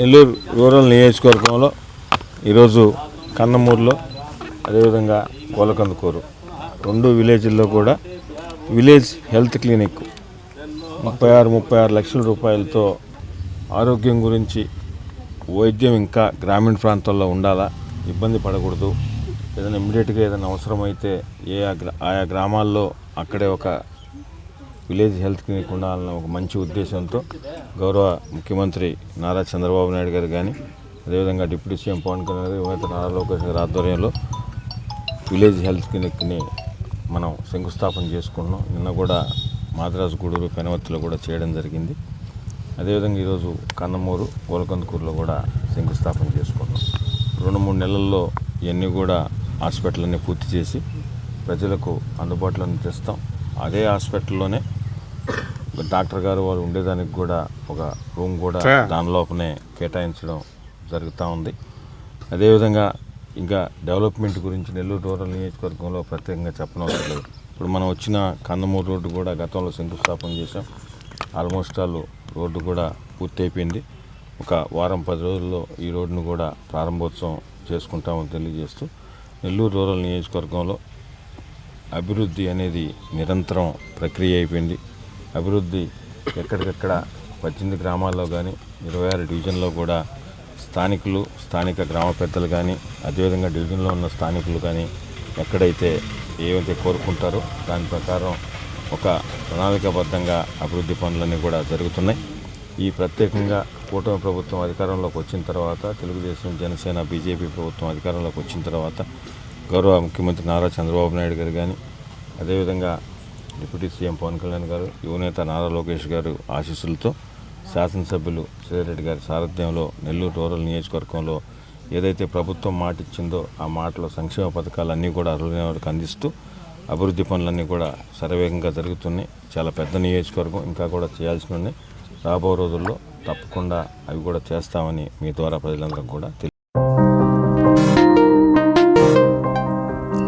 Nellore rural నియోజకవర్గంలో ఈరోజు కన్నమూరులో అదేవిధంగా గోలకందుకూరు. రెండు విలేజ్ల్లో కూడా విలేజ్ హెల్త్ క్లినిక్ ముప్పై ఆరు ముప్పై ఆరు లక్షల రూపాయలతో ఆరోగ్యం గురించి వైద్యం ఇంకా గ్రామీణ ప్రాంతాల్లో ఉండాలా? ఇబ్బంది పడకూడదు. ఏదైనా ఇమ్మీడియట్గా ఏదైనా అవసరమైతే ఏ గ్రా- ఆయా గ్రామాల్లో అక్కడే ఒక విలేజ్ హెల్త్ క్లినిక్ ఉండాలన్న ఒక మంచి ఉద్దేశంతో గౌరవ ముఖ్యమంత్రి నారా చంద్రబాబు నాయుడు గారు కానీ అదేవిధంగా డిప్యూటీ సీఎం పవన్ కళ్యాణ్ గారు యువత నారా లోకేష్ గారి ఆధ్వర్యంలో విలేజ్ హెల్త్ క్లినిక్ని మనం శంకుస్థాపన చేసుకున్నాం. నిన్న కూడా మాద్రాసు గూడూరు పెనవత్తిలో కూడా చేయడం జరిగింది. అదేవిధంగా ఈరోజు కన్నమూరు గోలకందుకూరులో కూడా శంకుస్థాపన చేసుకున్నాం. రెండు మూడు నెలల్లో ఇవన్నీ కూడా హాస్పిటల్ అన్నీ పూర్తి చేసి ప్రజలకు అందుబాటులో తెస్తాం అదే హాస్పిటల్లోనే డాక్టర్ గారు వాళ్ళు ఉండేదానికి కూడా ఒక రూమ్ కూడా దాని లోపలనే కేటాయించడం జరుగుతూ ఉంది. అదేవిధంగా ఇంకా డెవలప్మెంట్ గురించి నెల్లూరు రూరల్ నియోజకవర్గంలో ప్రత్యేకంగా చెప్పనవసరం లేదు. ఇప్పుడు మనం వచ్చిన కందమూరు రోడ్డు కూడా గతంలో శంకుస్థాపన చేసాం ఆల్మోస్ట్ ఆల్ రోడ్డు కూడా పూర్తి అయిపోయింది ఒక వారం పది రోజుల్లో ఈ రోడ్డును కూడా ప్రారంభోత్సవం చేసుకుంటామని తెలియజేస్తూ నెల్లూరు రూరల్ నియోజకవర్గంలో అభివృద్ధి అనేది నిరంతరం ప్రక్రియ అయిపోయింది. అభివృద్ధి ఎక్కడికక్కడ పద్దెనిమిది గ్రామాల్లో కానీ ఇరవై ఆరు డివిజన్లో కూడా స్థానికులు స్థానిక గ్రామ పెద్దలు కానీ అదేవిధంగా డివిజన్లో ఉన్న స్థానికులు కానీ ఎక్కడైతే ఏవైతే కోరుకుంటారో దాని ప్రకారం ఒక ప్రణాళికాబద్ధంగా అభివృద్ధి పనులన్నీ కూడా జరుగుతున్నాయి. ఈ ప్రత్యేకంగా కూటమి ప్రభుత్వం అధికారంలోకి వచ్చిన తర్వాత తెలుగుదేశం జనసేన బీజేపీ ప్రభుత్వం అధికారంలోకి వచ్చిన తర్వాత గౌరవ ముఖ్యమంత్రి నారా చంద్రబాబు నాయుడు గారు కానీ అదేవిధంగా డిప్యూటీ సీఎం పవన్ కళ్యాణ్ గారు యువనేత నారా లోకేష్ గారు ఆశీస్సులతో శాసనసభ్యులు శ్రీరెడ్డి గారి సారథ్యంలో నెల్లూరు రూరల్ నియోజకవర్గంలో ఏదైతే ప్రభుత్వం మాట ఇచ్చిందో ఆ మాటలో సంక్షేమ పథకాలన్నీ కూడా అర్హులైన వారికి అందిస్తూ అభివృద్ధి పనులన్నీ కూడా శరవేగంగా జరుగుతున్నాయి. చాలా పెద్ద నియోజకవర్గం ఇంకా కూడా చేయాల్సి ఉన్నాయి రాబో రోజుల్లో తప్పకుండా అవి కూడా చేస్తామని మీ ద్వారా ప్రజలందరూ కూడా తెలియ